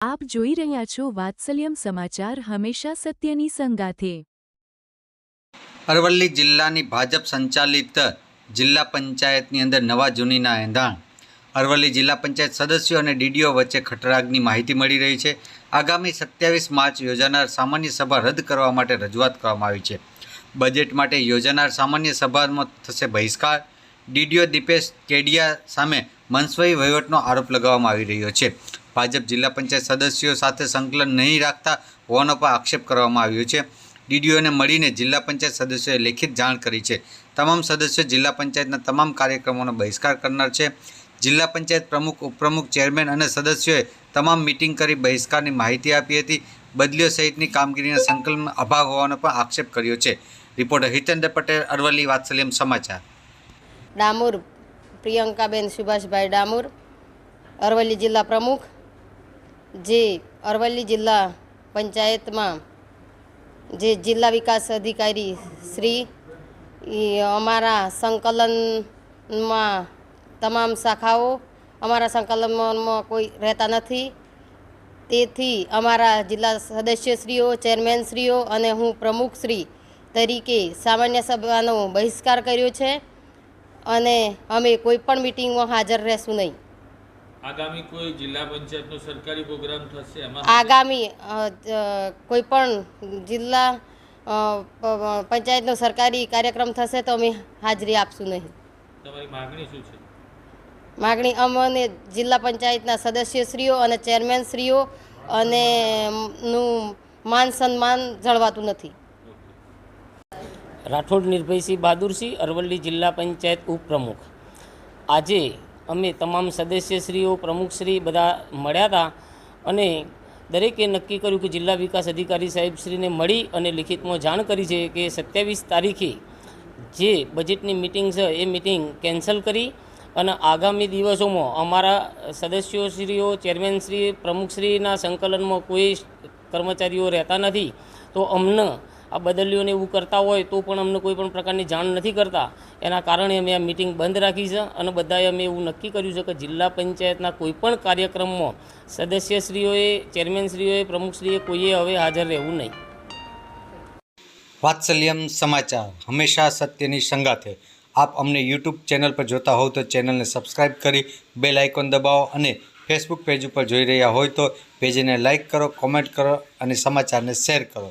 આપ જોઈ રહ્યા છો વાત્સલ્યમ સમાચાર હંમેશા સત્યની સંગાથે. અરવલ્લી જિલ્લાની ભાજપ સંચાલિત જિલ્લા પંચાયતની અંદર નવા જૂનીના એંધાણ. અરવલ્લી જિલ્લા પંચાયત સદસ્યો અને ડીડીઓ વચ્ચે ખટરાગની માહિતી મળી રહી છે. આગામી સત્યાવીસ માર્ચ યોજાનાર સામાન્ય સભા રદ કરવા માટે રજૂઆત કરવામાં આવી છે. બજેટ માટે યોજાનાર સામાન્ય સભામાં થશે બહિષ્કાર. ડીડીઓ દીપેશ કેડિયા સામે મનસ્વી વહીવટનો આરોપ લગાવવામાં આવી રહ્યો છે. ભાજપ જિલ્લા પંચાયત સદસ્યો સાથે સંકલન નહીં રાખતા હોવાનો પણ આક્ષેપ કરવામાં આવ્યો છે. ડીડીઓને મળીને જિલ્લા પંચાયત સદસ્યોએ લેખિત જાણ કરી છે. તમામ સદસ્યો જિલ્લા પંચાયતના તમામ કાર્યક્રમોનો બહિષ્કાર કરનાર છે. જિલ્લા પંચાયત પ્રમુખ, ઉપપ્રમુખ, ચેરમેન અને સદસ્યોએ તમામ મિટિંગ કરી બહિષ્કારની માહિતી આપી હતી. બદલીઓ સહિતની કામગીરીના સંકલનમાં અભાવ હોવાનો પણ આક્ષેપ કર્યો છે. રિપોર્ટર હિતેન્દ્ર પટેલ, અરવલ્લી વાત્સલ્યમ સમાચાર. ડામોર, પ્રિયંકાબેન સુભાષભાઈ ડામોર, અરવલ્લી જિલ્લા પ્રમુખ. જે અરવલ્લી જિલ્લા પંચાયતમાં જે જિલ્લા વિકાસ અધિકારી શ્રી અમારા સંકલનમાં તમામ શાખાઓ અમારા સંકલનમાં કોઈ રહેતા નથી. તેથી અમારા જિલ્લા સદસ્યશ્રીઓ, ચેરમેનશ્રીઓ અને હું પ્રમુખશ્રી તરીકે સામાન્ય સભાનો બહિષ્કાર કર્યો છે અને અમે કોઈ પણ મિટિંગમાં હાજર રહેશું નહીં. આગામી કોઈ જિલ્લા પંચાયતનો સરકારી પ્રોગ્રામ થશે? એમાં આગામી કોઈ પણ જિલ્લા પંચાયતનો સરકારી કાર્યક્રમ થશે તો અમે હાજરી આપશું નહીં. તમારી માગણી શું છે? માગણી અમને જિલ્લા પંચાયતના સદસ્યશ્રીઓ અને ચેરમેનશ્રીઓ અને નું માન સન્માન જળવાતું નથી. રાઠોડ નિર્ભયસિંહ બહાદુરસિંહ અરવલ્લી જિલ્લા પંચાયત ઉપપ્રમુખ. આજે અમે તમામ સદસ્યશ્રીઓ, પ્રમુખશ્રી બધા મળ્યા હતા અને દરેકે નક્કી કર્યું કે જિલ્લા વિકાસ અધિકારી સાહેબશ્રીને મળી અને લિખિતમાં જાણ કરી છે કે સત્યાવીસ તારીખે જે બજેટની મિટિંગ છે, એ મિટિંગ કેન્સલ કરી અને આગામી દિવસોમાં અમારા સદસ્યોશ્રીઓ ચેરમેનશ્રી પ્રમુખશ્રીના સંકલનમાં કોઈ કર્મચારીઓ રહેતા નથી, તો અમને આ બદલીઓને એવું કરતા હોય તો પણ અમને કોઈ પણ પ્રકારની જાણ નથી કરતા. એના કારણે અમે આ મિટિંગ બંધ રાખી છે અને બધાએ અમે એવું નક્કી કર્યું છે કે જિલ્લા પંચાયતના કોઈ પણ કાર્યક્રમમાં સદસ્યશ્રીઓએ, ચેરમેનશ્રીઓએ, પ્રમુખશ્રીએ કોઈએ હવે હાજર રહેવું નહીં. વાત્સલ્યમ સમાચાર. હંમેશા સત્યની સંગાથે. આપ અમને યુટ્યુબ ચેનલ પર જોતા હોવ તો ચેનલને સબસ્ક્રાઇબ કરી, બેલ આઇકોન દબાવો અને ફેસબુક પેજ ઉપર જોઈ રહ્યા હોય તો પેજને લાઇક કરો, કોમેન્ટ કરો અને સમાચારને શેર કરો.